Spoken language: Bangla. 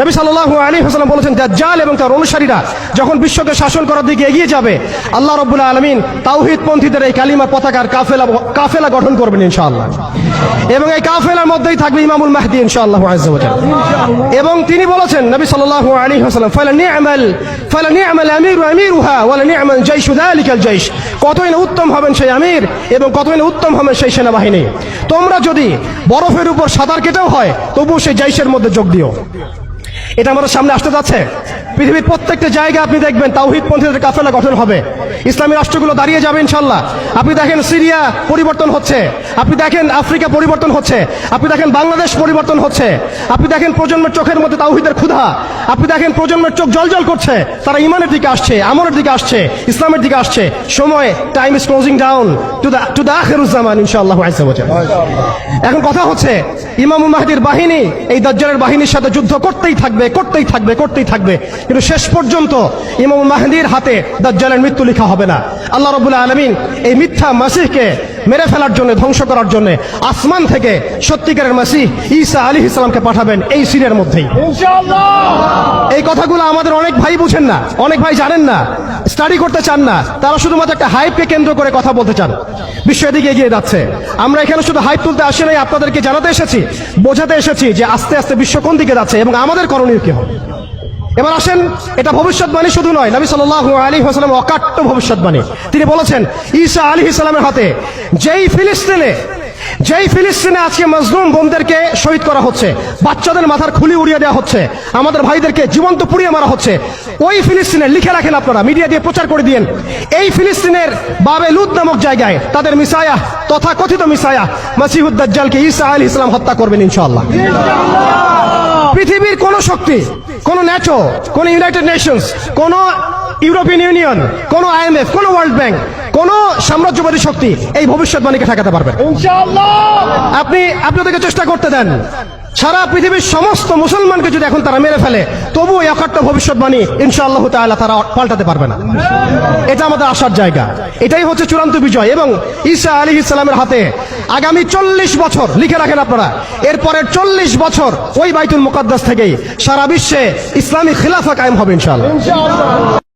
নবী সাল্লাল্লাহু আলাইহি ওয়াসাল্লাম বলেছেন, দাজ্জাল এবং তার অনুসারীরা যখন বিশ্বকে শাসন করার দিকে এগিয়ে যাবে, আল্লাহ রাব্বুল আলামিন তাওহীদ পন্থীদের এই কালিমা পতাকার কাফেলা কাফেলা গঠন করবেন ইনশাআল্লাহ। এবং এই কাফেলার মধ্যেই থাকবে ইমামুল মাহদি ইনশাআল্লাহ এবং তিনি বলেছেন, নবী সাল্লাল্লাহু আলাইহি ওয়াসাল্লাম, ফালা নি'মাল ফালা নি'মাল আমিরু আমিরুহা, ওয়ালা নি'মাল জাইশু যালিকাল জাইশ। কতই না উত্তম হবেন সেই আমির এবং কতই না উত্তম হবেন সেই সেনাবাহিনী। তোমরা যদি বরফের উপর সাঁতার কেটেও হয়, তবুও সেই জাইশের মধ্যে যোগ দিও। এটা আমাদের সামনে আসতে যাচ্ছে? পৃথিবীর প্রত্যেকটা জায়গায় আপনি দেখবেন তাওহিদ পন্থীদের কাফেলা গঠন হবে। ইসলামী রাষ্ট্রগুলো দাঁড়িয়ে যাবে ইনশাল্লাহ। আপনি দেখেন সিরিয়া পরিবর্তন হচ্ছে। আপনি দেখেন আফ্রিকা পরিবর্তন হচ্ছে। আপনি দেখেন বাংলাদেশ পরিবর্তন হচ্ছে। আপনি দেখেন প্রজন্মের চোখের মধ্যে তাওহিদের ক্ষুধা। আপনি দেখেন প্রজন্মের চোখ জলজল করছে। তারা ইমানের দিকে আসছে, আমলের দিকে আসছে, ইসলামের দিকে আসছে। সময় time is closing down to the to the Akhiruzzaman ইনশাআল্লাহ এখন কথা হচ্ছে, ইমামুল মাহদির বাহিনী, এই দাজ্জালের বাহিনীর সাথে যুদ্ধ করতেই থাকবে করতেই থাকবে করতেই থাকবে। কিন্তু শেষ পর্যন্ত ইমাম মাহদির হাতে দাজ্জালের মৃত্যু লেখা হবে না। আল্লাহ রবুল্লা আলমিন এই মিথ্যা মাসিহকে মেরে ফেলার জন্য ধ্বংস করার জন্য আসমান থেকে সত্যিকারের মাসিহ ঈসা আলী ইসলামকে পাঠাবেন এই সিনের মধ্যেই। এই কথাগুলো আমাদের অনেক ভাই বুঝেন না অনেক ভাই জানেন না স্টাডি করতে চান না তারা শুধুমাত্র একটা হাইপকে কেন্দ্র করে কথা বলতে চান। বিশ্ব এদিকে এগিয়ে যাচ্ছে। আমরা এখানে শুধু হাইপ তুলতে আসি নাই আপনাদেরকে জানাতে এসেছি বোঝাতে এসেছি যে আস্তে আস্তে বিশ্ব কোন দিকে যাচ্ছে এবং আমাদের করণীয় কি হবে। এবার আসেন, এটা ভবিষ্যৎবাণী শুধু নয়, নবী সাল্লাল্লাহু আলাইহি ওয়াসাল্লাম অকাট্য ভবিষ্যৎবাণী। তিনি বলেছেন, ঈসা আলাইহিস সালামের হাতে যেই ফিলিস্তিনে যেই ফিলিস্তিনে আজকে মজলুম বোনদেরকে শহীদ করা হচ্ছে, বাচ্চাদের মাথার খুলি উড়িয়ে দেওয়া হচ্ছে, আমাদের ভাইদেরকে জীবন্ত পুড়িয়ে মারা হচ্ছে, ওই ফিলিস্তিনে লিখে রাখেন আপনারা, মিডিয়া দিয়ে প্রচার করে দিয়েন, এই ফিলিস্তিনের বাবে লুদ নামক জায়গায় তাদের মিসায়া তথা কথিত মিসায়া মাসিহুদ্দাজ্জালকে ঈসা আলী ইসলাম হত্যা করবেন ইনশাআল্লাহ। পৃথিবীর কোন শক্তি কোন ন্যাটো কোন ইউনাইটেড নেশনস কোন ইউরোপিয়ান ইউনিয়ন কোন আইএমএফ কোন ওয়ার্ল্ড ব্যাংক কোন সাম্রাজ্যবাদী শক্তি এই ভবিষ্যৎবাণীকে ঠেকাতে পারবে। আপনি আপনাদেরকে চেষ্টা করতে দেন। সারা পৃথিবীর সমস্ত মুসলমানকে যদি এখন তারা মেরে ফেলে তবুও এই অকাট্য ভবিষ্যৎবাণী ইনশাআল্লাহ তাআলা তারা পাল্টাতে পারবে না। এটা আমাদের আসার জায়গা। এটাই হচ্ছে চূড়ান্ত বিজয় এবং ঈসা আলী ইসলামের হাতে আগামী চল্লিশ বছর, লিখে রাখেন আপনারা, এরপরের চল্লিশ বছর ওই বাইতুল মুকাদ্দাস থেকেই সারা বিশ্বে ইসলামী খিলাফা কায়েম হবে ইনশাআল্লাহ।